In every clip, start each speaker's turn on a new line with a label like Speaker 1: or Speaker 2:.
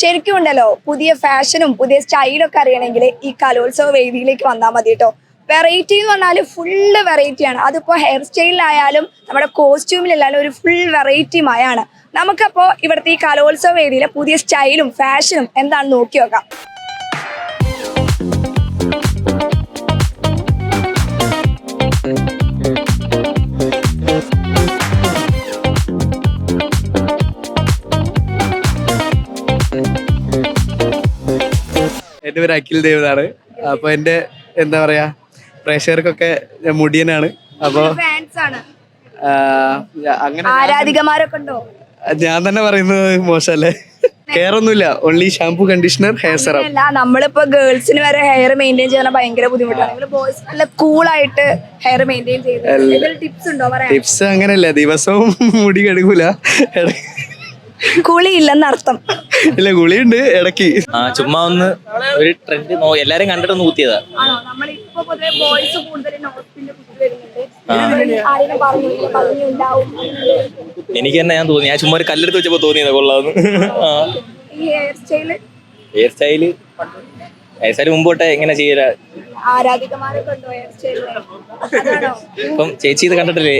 Speaker 1: ശരിക്കും ഉണ്ടല്ലോ പുതിയ ഫാഷനും പുതിയ സ്റ്റൈലും ഒക്കെ അറിയണമെങ്കിൽ ഈ കലോത്സവ വേദിയിലേക്ക് വന്നാൽ മതി കേട്ടോ. വെറൈറ്റി എന്ന് പറഞ്ഞാൽ ഫുള്ള് വെറൈറ്റിയാണ് അതിപ്പോൾ ഹെയർ സ്റ്റൈലിലായാലും നമ്മുടെ കോസ്റ്റ്യൂമിലായാലും ഒരു ഫുൾ വെറൈറ്റി മയാണ്. നമുക്കപ്പോൾ ഇവിടുത്തെ ഈ കലോത്സവ വേദിയിലെ പുതിയ സ്റ്റൈലും ഫാഷനും എന്താണെന്ന് നോക്കി നോക്കാം.
Speaker 2: എന്റെ പേര് അഖിൽ ദേവ് എന്നാണ്. അപ്പൊ എന്റെ എന്താ പറയാ പ്രേക്ഷകർക്കൊക്കെ ഞാൻ മുടിയനാണ്. അപ്പൊ അങ്ങനെ
Speaker 1: ആരാധികമാരൊക്കെ ഉണ്ടോ
Speaker 2: ഞാൻ തന്നെ പറയുന്നത് മോശമല്ലേ കെയർ ഒന്നുമില്ല only shampoo conditioner hair serum
Speaker 1: അല്ല നമ്മളിപ്പോ ഗേൾസിന് വരെ ഹെയർ മെയിന്റെയിൻ ചെയ്യാൻ ഭയങ്കര ബുദ്ധിമുട്ടാണ്. ബോയ്സ് നല്ല കൂളായിട്ട് ഹെയർ മെയിന്റെയിൻ ടിപ്സ് ഉണ്ടോ
Speaker 2: ടിപ്സ് അങ്ങനെയല്ല. ദിവസവും മുടി കഴുകൂല. ഇട-
Speaker 1: കുളി ഇല്ലെന്ന് അർത്ഥം
Speaker 2: ഇല്ല ഗുളിയുണ്ട് ഇടയ്ക്ക്.
Speaker 3: ആ ചുമ്മാ ഒന്ന് ഒരു ട്രെൻഡ് നോ എല്ലാരും കണ്ടിട്ടൊന്ന്
Speaker 1: പറഞ്ഞുണ്ടാവും.
Speaker 3: എനിക്ക് തന്നെ ഞാൻ തോന്നി. ഞാൻ ചുമ്മാ ഒരു കല്ലെടുത്ത് വെച്ചപ്പോ തോന്നിയതാ കൊള്ളാന്ന്.
Speaker 1: ഈ ഹെയർ സ്റ്റൈൽ
Speaker 3: ഹെയർ സ്റ്റൈൽ മുമ്പോട്ടെ എങ്ങനെ ചെയ്യല. ഇപ്പം ചേച്ചി ഇത് കണ്ടിട്ടില്ലേ?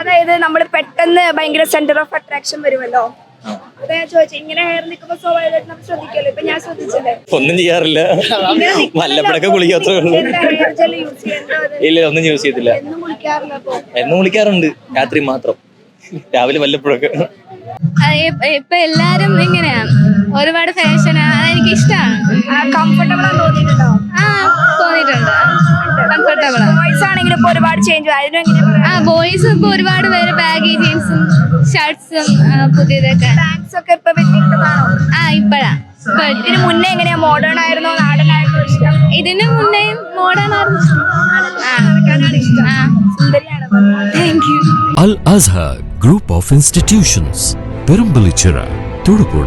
Speaker 1: അതായത് നമ്മൾ പെട്ടെന്ന് ഭയങ്കര സെന്റർ ഓഫ് അട്രാക്ഷൻ വരുമല്ലോ. അതാ ഞാൻ ചോദിച്ചു ഇങ്ങനെ ഹെയർ നിൽക്കുമ്പോ സ്വാഭാവികമായിട്ട് നമ്മൾ ശ്രദ്ധിക്കല്ലോ ഇപ്പൊ ഞാൻ ശ്രദ്ധിച്ചില്ലേ?
Speaker 3: ഒന്നും ചെയ്യാറില്ല. വല്ലപ്പോഴൊക്കെ കുളിക്കാത്രേ ഉള്ളൂ.
Speaker 1: ഹെയർ ജെൽ യൂസ് ചെയ്യണ്ടോ അത്
Speaker 3: ഇല്ല ഒന്നും യൂസ് ചെയ്തില്ല
Speaker 1: എന്നും കുളിക്കാറില്ല അപ്പൊ?
Speaker 3: എന്നും കുളിക്കാറുണ്ട് രാത്രി മാത്രം. രാവിലെ വല്ലപ്പോഴൊക്കെ.
Speaker 4: ഇപ്പൊ എല്ലാരും ഇങ്ങനെയാ. ഒരുപാട് ഫാഷനാ എനിക്ക് ഇഷ്ടമാണ്
Speaker 1: കംഫർട്ടബിൾ ആണെന്ന് തോന്നിയിട്ടുണ്ടോ?
Speaker 4: ആ തോന്നിയിട്ടുണ്ട്. കംഫർട്ടബിൾ
Speaker 1: വോയിസ് ആണെങ്കിലും ഇപ്പൊ ഒരുപാട് ചേഞ്ച്
Speaker 4: ആ ബോയ്സ് ഇപ്പൊ ഒരുപാട് പേര് ഷർട്ട്സും പുതിയതൊക്കെ.
Speaker 1: പാൻസ് ഒക്കെ ഇപ്പൊ വ്യത്യസ്തമാണോ
Speaker 4: ആ ഇപ്പഴാ. ഇപ്പൊ
Speaker 1: ഇതിന് മുന്നേ എങ്ങനെയാ? മോഡേൺ ആയിരുന്നോ? നാടനായിരുന്നോ ഇഷ്ടം?
Speaker 4: ഇതിന് മുന്നേ മോഡേൺ ആയിരുന്നു.
Speaker 5: Al Azha group of institutions Perumbalichira Thodupuzha.